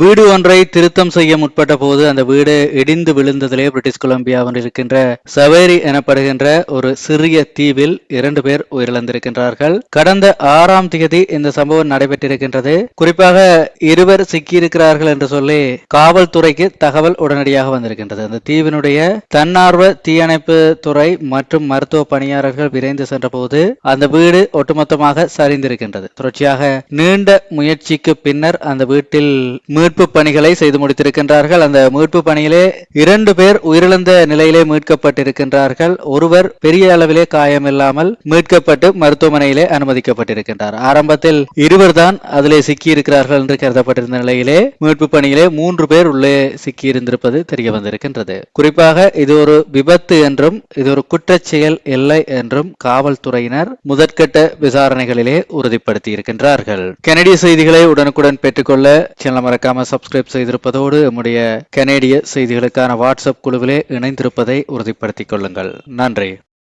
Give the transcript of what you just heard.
வீடு ஒன்றை திருத்தம் செய்ய முற்பட்ட போது அந்த வீடு இடிந்து விழுந்ததிலே பிரிட்டிஷ் கொலம்பியாவில் இருக்கின்ற சவேரி எனப்படுகின்ற ஒரு சிறிய தீவில் இரண்டு பேர் உயிரிழந்திருக்கின்றார்கள். கடந்த ஆறாம் தேதி இந்த சம்பவம் நடைபெற்றிருக்கின்றது. குறிப்பாக இருவர் சிக்கியிருக்கிறார்கள் என்று சொல்லி காவல்துறைக்கு தகவல் உடனடியாக வந்திருக்கின்றது. அந்த தீவினுடைய தன்னார்வ தீயணைப்பு துறை மற்றும் மருத்துவ பணியாளர்கள் விரைந்து சென்றபோது அந்த வீடு ஒட்டுமொத்தமாக சரிந்திருக்கின்றது. தொடர்ச்சியாக நீண்ட முயற்சிக்கு பின்னர் அந்த வீட்டில் மீட்பு பணிகளை செய்து முடித்திருக்கின்றார்கள். அந்த மீட்பு பணியிலே இரண்டு பேர் உயிரிழந்த நிலையிலே மீட்கப்பட்டிருக்கின்றார்கள். ஒருவர் பெரிய அளவிலே காயமில்லாமல் மீட்கப்பட்டு மருத்துவமனையிலே அனுமதிக்கப்பட்டிருக்கின்றார். ஆரம்பத்தில் இருவர் தான் அதிலே சிக்கியிருக்கிறார்கள் என்று கருதப்பட்டிருந்த நிலையிலே மீட்பு பணியிலே மூன்று பேர் உள்ளே சிக்கியிருந்திருப்பது தெரிய வந்திருக்கின்றது. குறிப்பாக இது ஒரு விபத்து என்றும் இது ஒரு குற்றச்செயல் இல்லை என்றும் காவல்துறையினர் முதற்கட்ட விசாரணைகளிலே உறுதிப்படுத்தி இருக்கின்றார்கள் கனடிய செய்திகளை உடனுக்குடன் பெற்றுக்கொள்ள சேனல் மறக்காம சப்ஸ்கிரைப் செய்திருப்பதோடு நம்முடைய கனேடிய செய்திகளுக்கான வாட்ஸ்அப் குழுவிலே இணைந்திருப்பதை உறுதிப்படுத்திக் கொள்ளுங்கள். நன்றி.